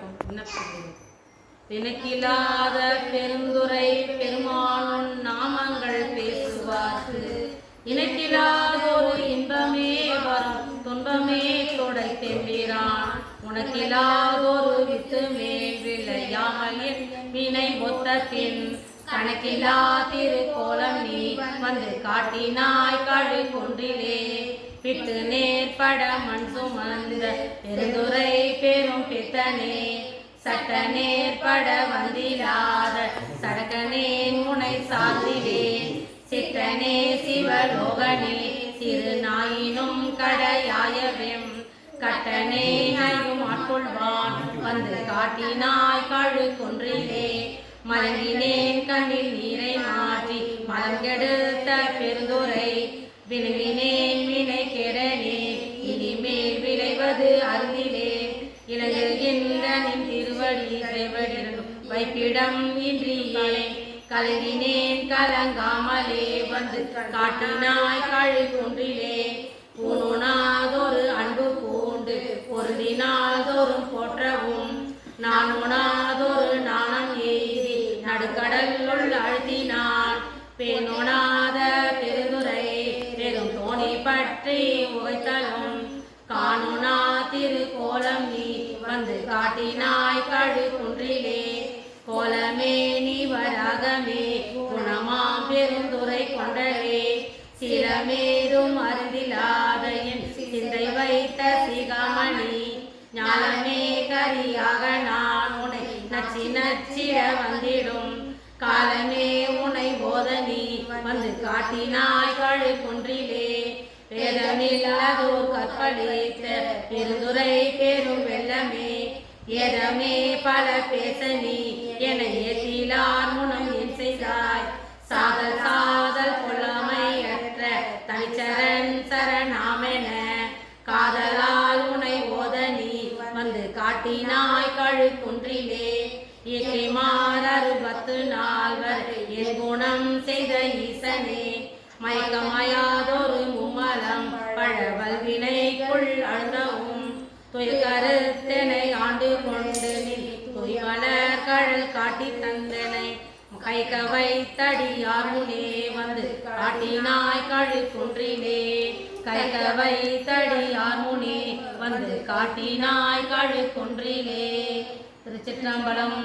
விண்ணப்பம். விண்ணப்பிக்கிறேன் எனக்கில்லாத பெருந்துரை பெருமானும் நாமங்கள் பேசுவார்க்கு. இனக்கில்லாதொரு இன்பமே வரும். துன்பமே தொடை தெம்பிரான். உனக்கில்லாதொரு வித்து வித்துமே விளையாமல் என் வினை மொத்தத்தின் கணக்கில்லா திருக்கோலம் நீ வந்து காட்டினாய் கழு கொன்றிலே விட்டு நேர்பட மண் சுமந்த பெருந்துரை பெரும் பித்தனே. சட்ட நேர்பட வந்திலாத சடகனே முனை சார்ந்திலேன் சித்தனே சிவலோகனே சிறு நாயினும் கடையாயவெம். கட்டனே நையும் ஆட்கொள்வான் வந்து காட்டினாய் கழு கொன்றிலே. மலங்கினேன் கண்ணில் நீரை மாற்றி மலங்கெடுத்த பெருந்துரை. விழுங்கினேன் விளைவது அருந்திலே இலங்குகின்ற நின் திருவடி செவடிரண்டும் வைப்பிடம் இன்றியே. கலங்கினேன் கலங்காமலே வந்து காட்டினாய் கழி குன்றிலே. பூணுனாதொரு அன்பு பூண்டு பொருந்தினாதொரும் போற்றவும். நான் உணாதொரு நாணம் எய்தி நடுக்கடலுள் அழுத்தினான் பேணுணாத பெருந்துரை பெரும் தோணி பற்றி உகைத்தலும். காணுனா திருக்கோலம் நீ வந்து காட்டினாய் கழு குன்றிலே கோலமே நீ வராகமே குணமா பெருந்துரை கொண்டலே. சிலமேதும் அருந்திலாத என் சிந்தை வைத்த சிகாமணி ஞானமே கரியாக நான் உனை நச்சி நச்சிட வந்திடும். காலமே உனை போதனி வந்து காட்டினாய் கழு குன்றிலே வேதமில்லாதோர் கற்பழித்த பெருந்துரை பெரும் வெள்ளமே. எதமே பல பேச நீ என ஏற்றிலார் முனம் என் செய்தாய். சாதல் சாதல் கொல்லாமையற்ற தனிச்சரண் சரணாமென காதலால் உனை ஓத நீ வந்து காட்டினாய் கழு குன்றிலே இயற்கை மாறறு பத்து நால்வர் என் குணம் செய்த ஈசனே. மயக்கமயாதொரு மும்மலம் பழவல் வினைக்குள் அழுந்தவும் துயக்கருத்தனை ஆண்டு கொண்டு துய்மலர் கழல் காட்டி தந்தனை கைக்க வைத்தடியார் முனே வந்து காட்டினாய் கழு குன்றினே கைக்க வைத்தடியார் முனே வந்து காட்டினாய் கழு குன்றிலே திருச்சிற்றம்பலம்